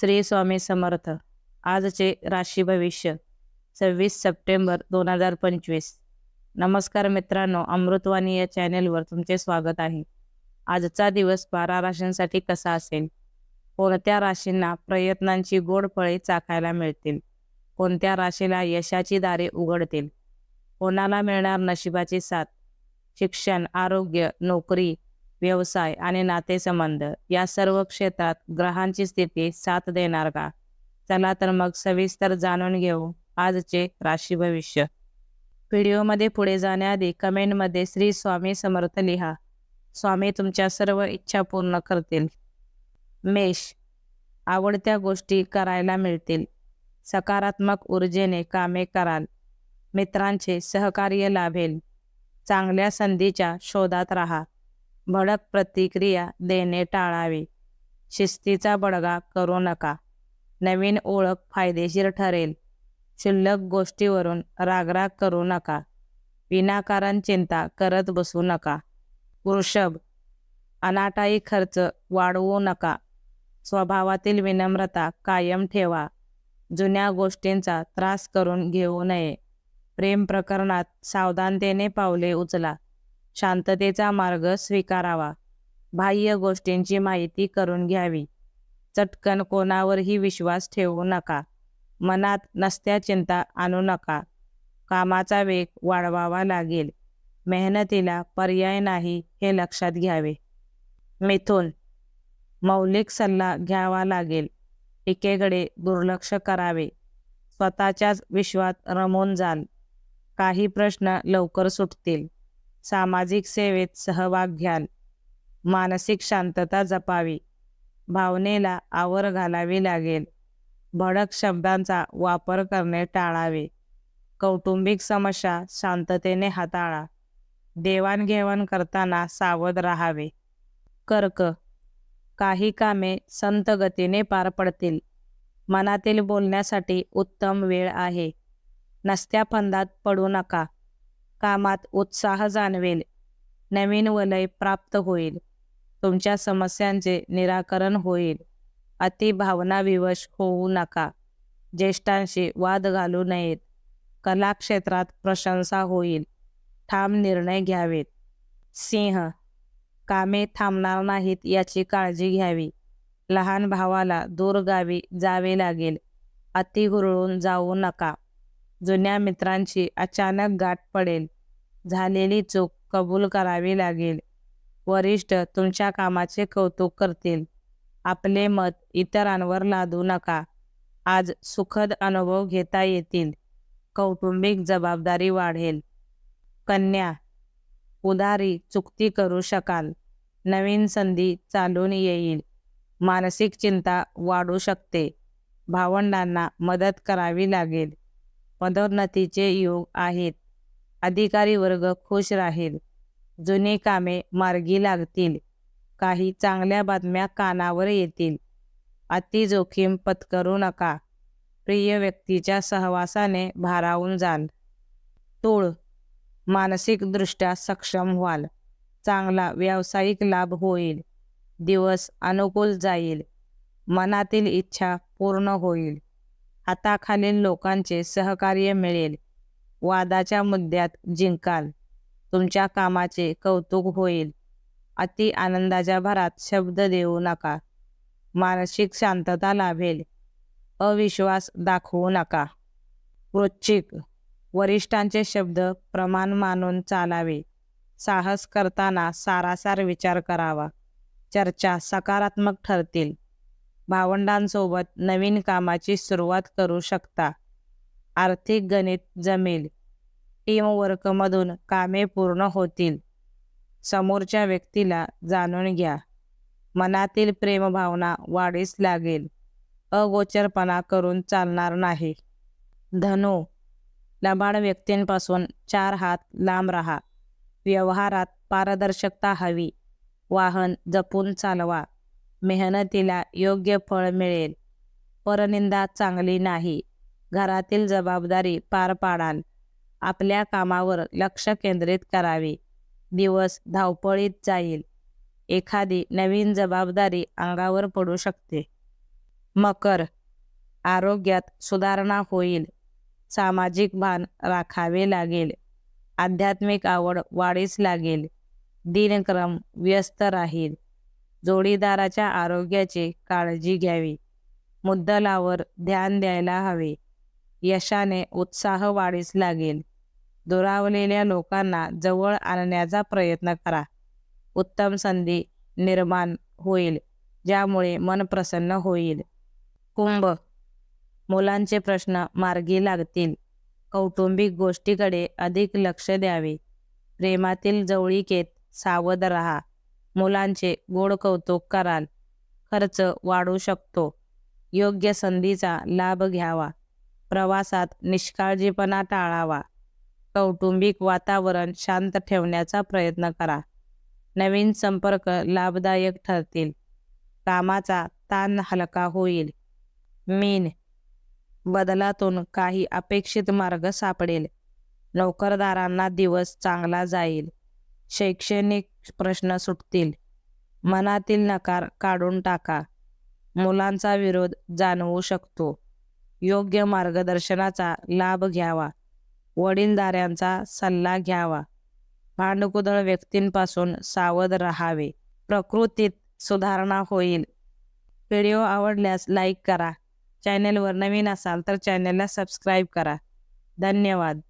श्री स्वामी समर्थ. आजचे राशी भविष्य सव्वीस सप्टेंबर दोन हजार पंचवीस. नमस्कार मित्रांनो अमृतवाणी या चॅनेलवर तुमचे स्वागत आहे. आजचा दिवस बारा राशींसाठी कसा असेल? कोणत्या राशींना प्रयत्नांची गोड फळे चाखायला मिळतील? कोणत्या राशीला यशाची दारे उघडतील? कोणाला मिळणार नशिबाची साथ? शिक्षण आरोग्य नोकरी व्यवसाय आणि नातेसंबंध या सर्व क्षेत्रात ग्रहांची स्थिती साथ देणार का? चला तर मग सविस्तर जाणून घेऊ आजचे राशी भविष्य. व्हिडिओमध्ये पुढे जाण्याआधी कमेंटमध्ये श्री स्वामी समर्थ लिहा. स्वामी तुमच्या सर्व इच्छा पूर्ण करतील. मेष आवडत्या गोष्टी करायला मिळतील. सकारात्मक ऊर्जेने कामे कराल. मित्रांचे सहकार्य लाभेल. चांगल्या संधीच्या शोधात राहा. भडक प्रतिक्रिया देणे टाळावे. शिस्तीचा बडगा करू नका. नवीन ओळख फायदेशीर ठरेल. क्षुल्लक गोष्टीवरून रागराग करू नका. विनाकारण चिंता करत बसू नका. वृषभ अनाटाई खर्च वाढवू नका. स्वभावातील विनम्रता कायम ठेवा. जुन्या गोष्टींचा त्रास करून घेऊ नये. प्रेम प्रकरणात सावधानतेने पावले उचला. शांततेचा मार्ग स्वीकारावा. बाह्य गोष्टींची माहिती करून घ्यावी. चटकन कोणावरही विश्वास ठेवू नका. मनात नसत्या चिंता आणू नका. कामाचा वेग वाढवावा लागेल. मेहनतीला पर्याय नाही हे लक्षात घ्यावे. मिथून. मौलिक सल्ला घ्यावा लागेल. टीकेकडे दुर्लक्ष करावे. स्वतःच्याच विश्वात रमून जाल. काही प्रश्न लवकर सुटतील. सामाजिक सेवेत सहभाग घ्याल. मानसिक शांतता जपावी. भावनेला आवर घालावी लागेल. भडक शब्दांचा वापर करणे टाळावे. कौटुंबिक समस्या शांततेने हाताळा. देवाणघेवाण करताना सावध राहावे. कर्क. काही कामे संत गतीने पार पडतील. मनातील बोलण्यासाठी उत्तम वेळ आहे. नसत्या फंदात पडू नका. कामात उत्साह जाणवेल. नवीन वलय प्राप्त होईल. तुमच्या समस्यांचे निराकरण होईल. अति भावनाविवश होऊ नका. ज्येष्ठांशी वाद घालू नयेत. कलाक्षेत्रात प्रशंसा होईल. ठाम निर्णय घ्यावेत. सिंह कामे थांबणार नाहीत याची काळजी घ्यावी. लहान भावाला दूरगावी जावे लागेल. अति हुरळून जाऊ नका. जुन्या मित्रांची अचानक गाठ पडेल. झालेली चूक कबूल करावी लागेल. वरिष्ठ तुमच्या कामाचे कौतुक करतील. आपले मत इतरांवर लादू नका. आज सुखद अनुभव घेता येतील. कौटुंबिक जबाबदारी वाढेल. कन्या उदारी चुकती करू शकाल. नवीन संधी चालून येईल. मानसिक चिंता वाढू शकते. भावंडांना मदत करावी लागेल. पदोन्नतीचे योग आहेत. अधिकारी वर्ग खुश राहील. जुनी कामे मार्गी लागतील. काही चांगल्या बातम्या कानावर येतील. अति जोखीम पत्करू नका. प्रिय व्यक्तीच्या सहवासाने भारावून जाल. तूळ. मानसिकदृष्ट्या सक्षम व्हाल. चांगला व्यावसायिक लाभ होईल. दिवस अनुकूल जाईल. मनातील इच्छा पूर्ण होईल. हाताखालील लोकांचे सहकार्य मिळेल. वादाच्या मुद्द्यात जिंकाल. तुमच्या कामाचे कौतुक होईल. अति आनंदाच्या भरात शब्द देऊ नका. मानसिक शांतता लाभेल. अविश्वास दाखवू नका. वृश्चिक. वरिष्ठांचे शब्द प्रमाण मानून चालावे. साहस करताना सारासार विचार करावा. चर्चा सकारात्मक ठरतील. भावंडांसोबत नवीन कामाची सुरुवात करू शकता. आर्थिक गणित जमेल. टीमवर्कमधून कामे पूर्ण होतील. समोरच्या व्यक्तीला जाणून घ्या. मनातील प्रेमभावना वाढीस लागेल. अगोचरपणा करून चालणार नाही. धनु लबाड व्यक्तींपासून चार हात लांब राहा. व्यवहारात पारदर्शकता हवी. वाहन जपून चालवा. मेहनतीला योग्य फळ मिळेल. परनिंदा चांगली नाही. घरातील जबाबदारी पार पाडाल. आपल्या कामावर लक्ष केंद्रित करावे. दिवस धावपळीत जाईल. एखादी नवीन जबाबदारी अंगावर पडू शकते. मकर. आरोग्यात सुधारणा होईल. सामाजिक भान राखावे लागेल. आध्यात्मिक आवड वाढीस लागेल. दिनक्रम व्यस्त राहील. जोडीदाराच्या आरोग्याची काळजी घ्यावी. मुद्दलावर ध्यान द्यायला हवे. यशाने उत्साह वाढीस लागेल. दुरावलेल्या लोकांना जवळ आणण्याचा प्रयत्न करा. उत्तम संधी निर्माण होईल ज्यामुळे मन प्रसन्न होईल. कुंभ. मुलांचे प्रश्न मार्गी लागतील. कौटुंबिक गोष्टीकडे अधिक लक्ष द्यावे. प्रेमातील जवळीकेत सावध राहा. मुलांचे गोड कौतुक कराल. खर्च वाढू शकतो. योग्य संधीचा लाभ घ्यावा. प्रवासात निष्काळजीपणा टाळावा. कौटुंबिक वातावरण शांत ठेवण्याचा प्रयत्न करा. नवीन संपर्क लाभदायक ठरतील. कामाचा ताण हलका होईल. मीन बदलातून काही अपेक्षित मार्ग सापडेल. नोकरदारांना दिवस चांगला जाईल. शैक्षणिक प्रश्न सुटतील. मनातील नकार काढून टाका. मुलांचा विरोध जाणवू शकतो. योग्य मार्गदर्शनाचा लाभ घ्यावा. वडीलधाऱ्यांचा सल्ला घ्यावा. भांडकुदळ व्यक्तींपासून सावध राहावे. प्रकृतीत सुधारणा होईल. व्हिडिओ आवडल्यास लाईक करा. चॅनेलवर नवीन असाल तर चॅनेलला सबस्क्राईब करा. धन्यवाद.